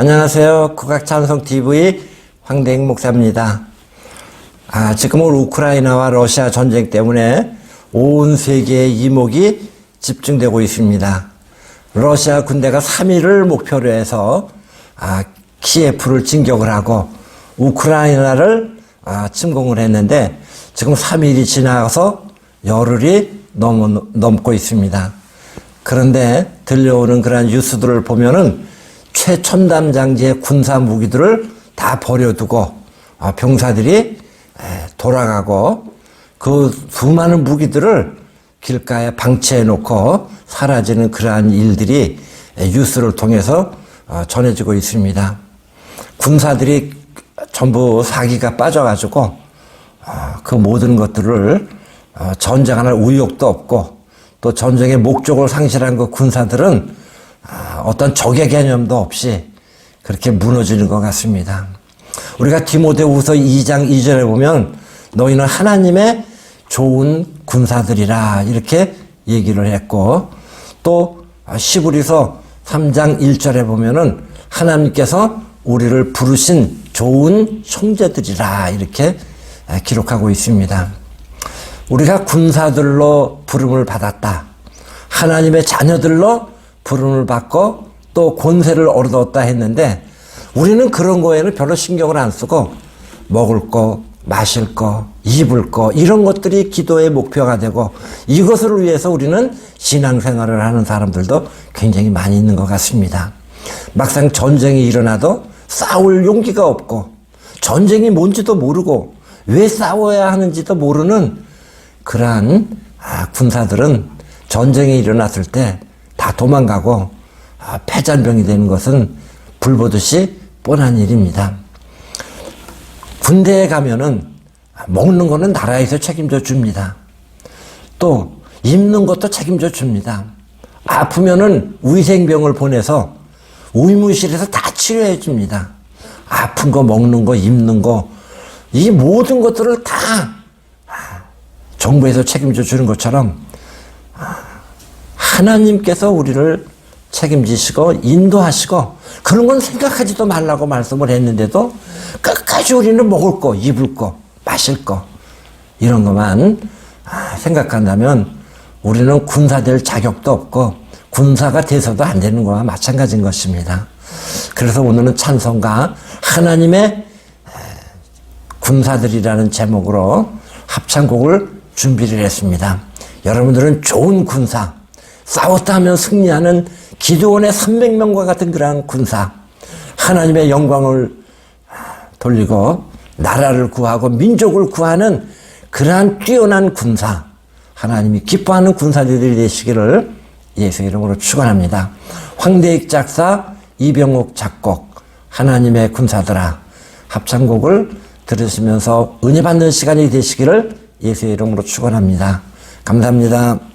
안녕하세요. 국악찬송 TV 황대익 목사입니다. 아, 지금은 우크라이나와 러시아 전쟁 때문에 온 세계의 이목이 집중되고 있습니다. 러시아 군대가 3일을 목표로 해서 아, 키예프를 진격을 하고 우크라이나를 아, 침공을 했는데 지금 3일이 지나서 열흘이 넘, 넘고 있습니다. 그런데 들려오는 그런 뉴스들을 보면은 최첨단 장지의 군사 무기들을 다 버려두고 아, 병사들이 돌아가고 그 수많은 무기들을 길가에 방치해 놓고 사라지는 그러한 일들이 뉴스를 통해서 어, 전해지고 있습니다. 군사들이 전부 사기가 빠져가지고 어, 그 모든 것들을 어, 전쟁할 의욕도 없고 또 전쟁의 목적을 상실한 그 군사들은 아, 어떤 적의 개념도 없이 그렇게 무너지는 것 같습니다. 우리가 디모데후서 2장 2절에 보면 너희는 하나님의 좋은 군사들이라 이렇게 얘기를 했고 또 시브리서 3장 1절에 보면은 하나님께서 우리를 부르신 좋은 형제들이라 이렇게 기록하고 있습니다. 우리가 군사들로 부름을 받았다. 하나님의 자녀들로 부름을 받고 또 권세를 얻었다 했는데 우리는 그런 거에는 별로 신경을 안 쓰고 먹을 거, 마실 거, 입을 거 이런 것들이 기도의 목표가 되고 이것을 위해서 우리는 신앙생활을 하는 사람들도 굉장히 많이 있는 것 같습니다. 막상 전쟁이 일어나도 싸울 용기가 없고 전쟁이 뭔지도 모르고 왜 싸워야 하는지도 모르는 그러한 아, 군사들은 전쟁이 일어났을 때 다 도망가고 아, 패잔병이 되는 것은 불보듯이 뻔한 일입니다. 군대에 가면은 먹는 거는 나라에서 책임져 줍니다. 또 입는 것도 책임져 줍니다. 아프면은 위생병을 보내서 의무실에서 다 치료해 줍니다. 아픈 거 먹는 거 입는 거 이 모든 것들을 다 정부에서 책임져 주는 것처럼 하나님께서 우리를 책임지시고 인도하시고 그런 건 생각하지도 말라고 말씀을 했는데도 끝까지 우리는 먹을 거, 입을 거, 마실 거 이런 것만 생각한다면 우리는 군사 될 자격도 없고 군사가 돼서도 안 되는 거와 마찬가지인 것입니다. 그래서 오늘은 찬송가 하나님의 군사들이라는 제목으로 합창곡을 준비를 했습니다. 여러분들은 좋은 군사, 싸웠다 하면 승리하는 기도원의 300명과 같은 그러한 군사, 하나님의 영광을 돌리고 나라를 구하고 민족을 구하는 그러한 뛰어난 군사, 하나님이 기뻐하는 군사들이 되시기를 예수 이름으로 축원합니다. 황대익 작사, 이병옥 작곡, 하나님의 군사들아 합창곡을 들으시면서 은혜 받는 시간이 되시기를 예수 이름으로 축원합니다. 감사합니다.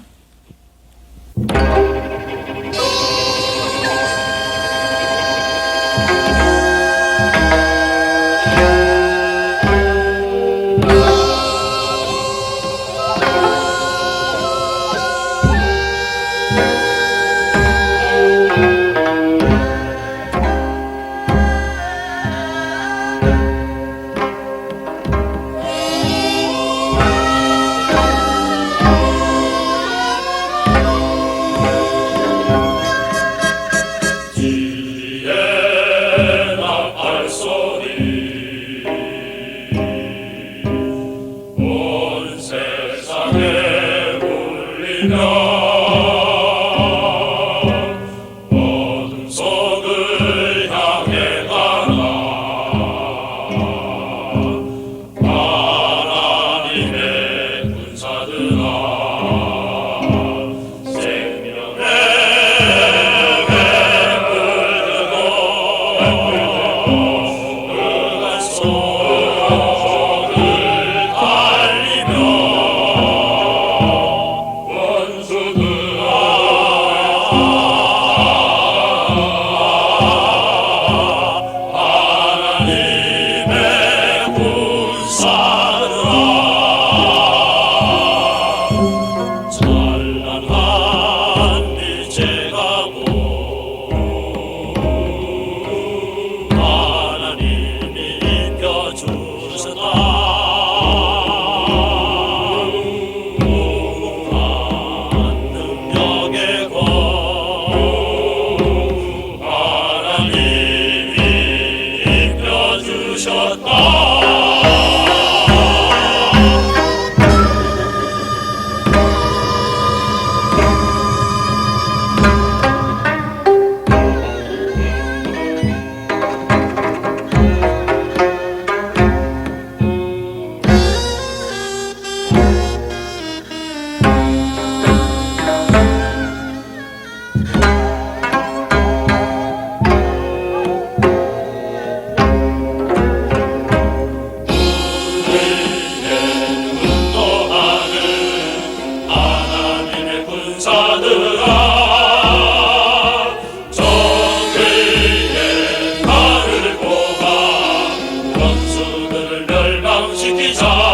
지키자